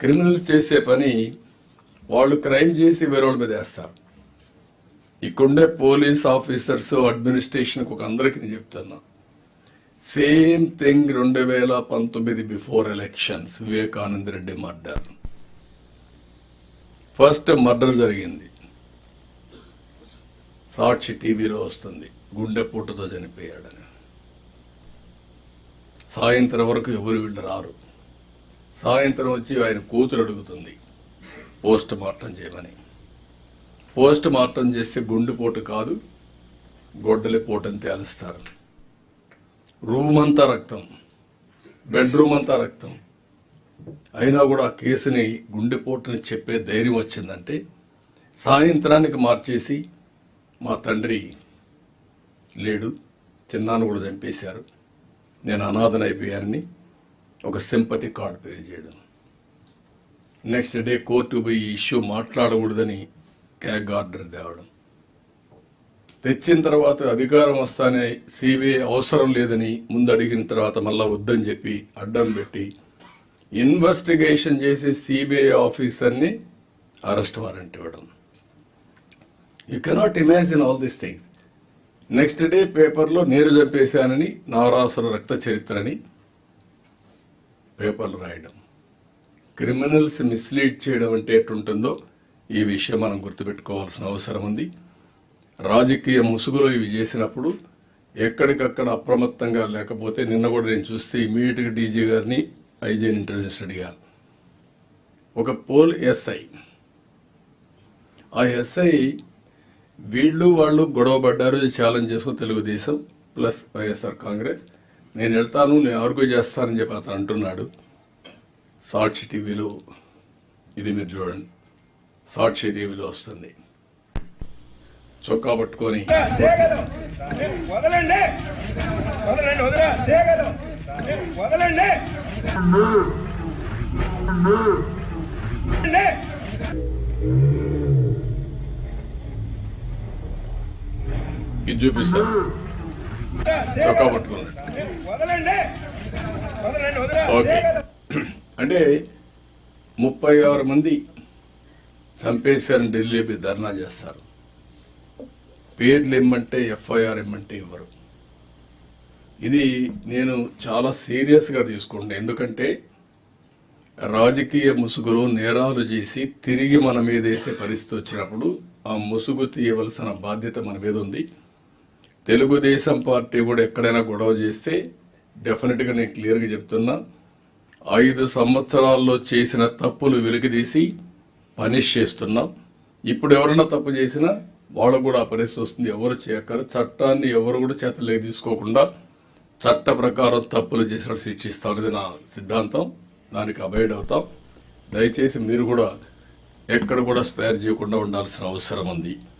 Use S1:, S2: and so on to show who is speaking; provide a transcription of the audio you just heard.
S1: Criminal చేసే పని వాళ్ళు క్రైమ్ చేసి వేరేవాళ్ళ మీద వేస్తారు. ఇక్కడుండే పోలీస్ ఆఫీసర్స్ అడ్మినిస్ట్రేషన్కి ఒక అందరికీ నేను చెప్తున్నా. సేమ్ థింగ్ రెండు వేల పంతొమ్మిది before elections Vivekananda Reddy murder. First murder జరిగింది. సాక్షి టీవీలో వస్తుంది. గుండెపోటుతో చనిపోయాడని. సాయంత్రం వరకు ఎవరు వీళ్ళు రారు. సాయంత్రం వచ్చి ఆయన కూతురు అడుగుతుంది పోస్ట్ మార్టం చేయమని. పోస్ట్ మార్టం చేస్తే గుండెపోటు కాదు గొడ్డలి పోటని తేలుస్తారు. రూమ్ అంతా రక్తం బెడ్రూమ్ అంతా రక్తం. అయినా కూడా ఆ కేసుని గుండెపోటుని చెప్పే ధైర్యం వచ్చిందంటే సాయంత్రానికి మార్చేసి మా తండ్రి లేడు చిన్నాను కూడా చంపేశారు. నేను అనాథనైపోయానని ఒక సింపతి కార్డు పే చేయడం. నెక్స్ట్ డే కోర్టు పోయి ఈ ఇష్యూ మాట్లాడకూడదని క్యాగ్ ఆర్డర్ తేవడం. తెచ్చిన తర్వాత అధికారం వస్తానే సిబిఐ అవసరం లేదని ముందు అడిగిన తర్వాత మళ్ళా వద్దని చెప్పి అడ్డం పెట్టి ఇన్వెస్టిగేషన్ చేసి సిబిఐ ఆఫీసర్ని అరెస్ట్ వారెంట్ ఇవ్వడం. You cannot imagine all these things next day పేపర్లో నీరు చంపేశానని నారాసుర రక్త చరిత్రని పేపర్లు రాయడం. క్రిమినల్స్ మిస్లీడ్ చేయడం అంటే ఎట్టుంటుందో ఈ విషయం మనం గుర్తుపెట్టుకోవాల్సిన అవసరం ఉంది. రాజకీయ ముసుగులో ఇవి చేసినప్పుడు ఎక్కడికక్కడ అప్రమత్తంగా లేకపోతే నిన్న కూడా నేను చూస్తే ఇమీడియట్గా డీజీ గారిని ఐజీని ఇంటెలిజెన్స్ అడిగాను ఒక పోల్ ఎస్ఐ. ఆ ఎస్ఐ వీళ్ళు వాళ్ళు గొడవ పడ్డారు ఛాలెంజ్ చేసుకుని తెలుగుదేశం ప్లస్ వైఎస్ఆర్ కాంగ్రెస్ నేను వెళ్తాను నేను ఆర్గ్యూ చేస్తానని చెప్పి అతను అంటున్నాడు. సాక్షి టీవీలో ఇది మీరు చూడండి. సాక్షి టీవీలో వస్తుంది. చొక్కా పట్టుకొని. ఇది చూపిస్తా చొక్కా పట్టుకున్నాడు. ఓకే. అంటే ముప్పై ఆరు మంది చంపేశారని ఢిల్లీ ధర్నా చేస్తారు. పేర్లు ఇమ్మంటే ఎఫ్ఐఆర్ ఇమ్మంటే ఇవ్వరు. ఇది నేను చాలా సీరియస్గా తీసుకుంటా. ఎందుకంటే రాజకీయ ముసుగులో నేరాలు చేసి తిరిగి మన మీద వేసే పరిస్థితి వచ్చినప్పుడు ఆ ముసుగు తీయవలసిన బాధ్యత మన మీద ఉంది. తెలుగుదేశం పార్టీ కూడా ఎక్కడైనా గొడవ చేస్తే డెఫినెట్గా నేను క్లియర్గా చెప్తున్నా. ఐదు సంవత్సరాల్లో చేసిన తప్పులు వెలికితీసి పనిష్ చేస్తున్నాం. ఇప్పుడు ఎవరైనా తప్పు చేసినా వాళ్ళకు కూడా ఆ పరిస్థితి వస్తుంది. ఎవరు చేయక్కరు చట్టాన్ని ఎవరు కూడా చేతలేక తీసుకోకుండా చట్ట ప్రకారం తప్పులు చేసినట్టు శిక్షిస్తాం అనేది నా సిద్ధాంతం. దానికి అబైడ్ అవుతాం. దయచేసి మీరు కూడా ఎక్కడ కూడా స్పేర్ చేయకుండా ఉండాల్సిన అవసరం ఉంది.